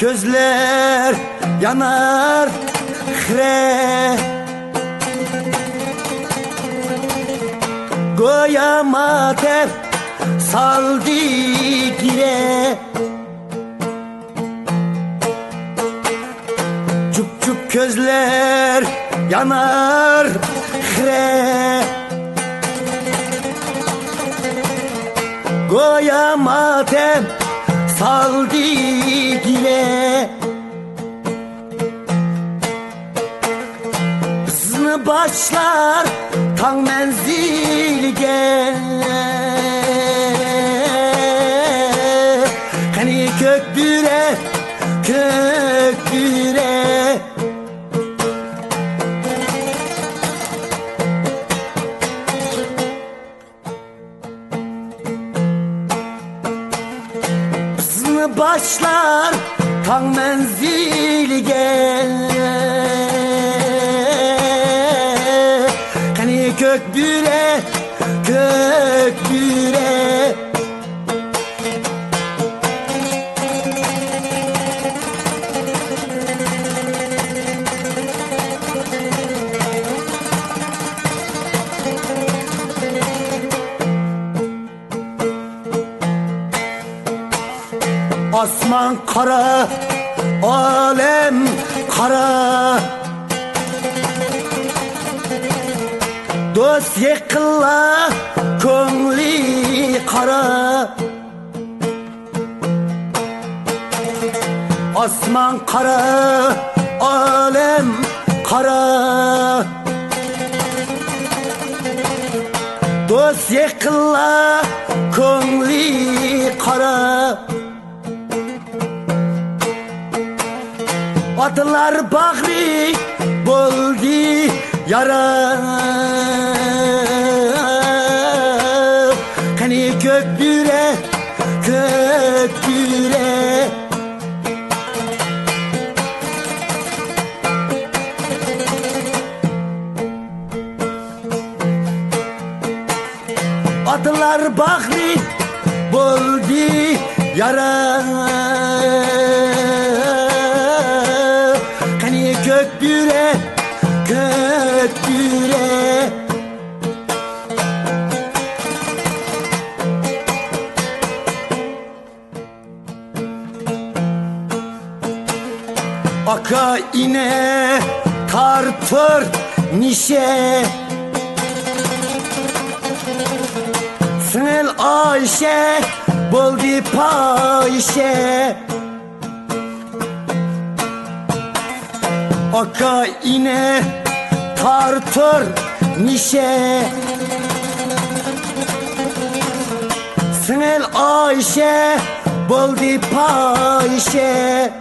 gözler yanar hre Goya mater saldı gire Çup çup gözler yanar hre Goya matem saldı gire Hızlı başlar tan menzilge. Hani kökdüre kökdüre Başlar tan menzilge Hani kökdüre kökdüre Asman kara, alem kara. Dost yıkıla, köngli kara. Asman kara, alem kara. Dost yıkıla, köngli kara Atlar bahri buldu yara. Hani kökdüre kökdüre Atlar bahri buldu yara Aka ine tartır nişe. Sınıl Ayşe buldu payşe Aka ine tartır nişe. Sınıl Ayşe buldu payşe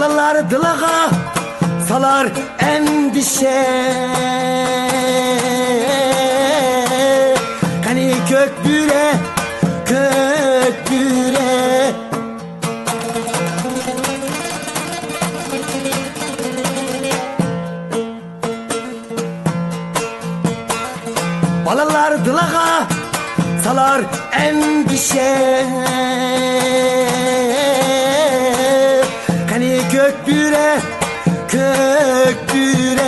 Balalar dılağa salar endişe. Hani kökdüre kökdüre Balalar dılağa salar endişe Hani kökdüre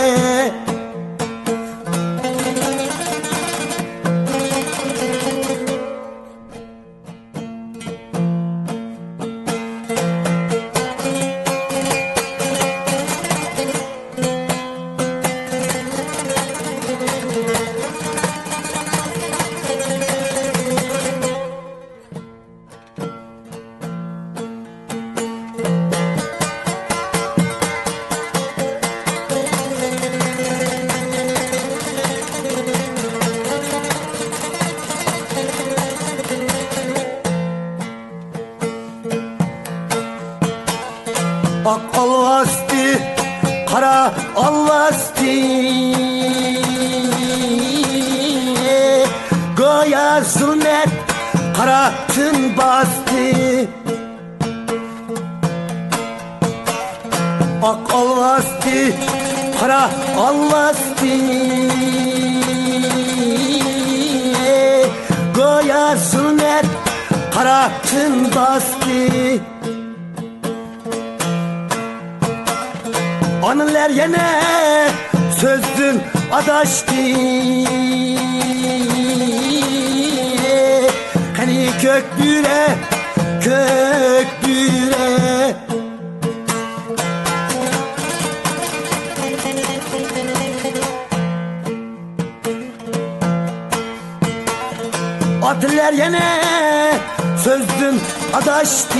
alvasti Goya zulmet, kara tın bastı. Ak alvasti, kara alvasti Goya zulmet, kara tın bastı Anılar yine sözün adaştı Hani kök büre, kök büre. Atiller yine sözün adaştı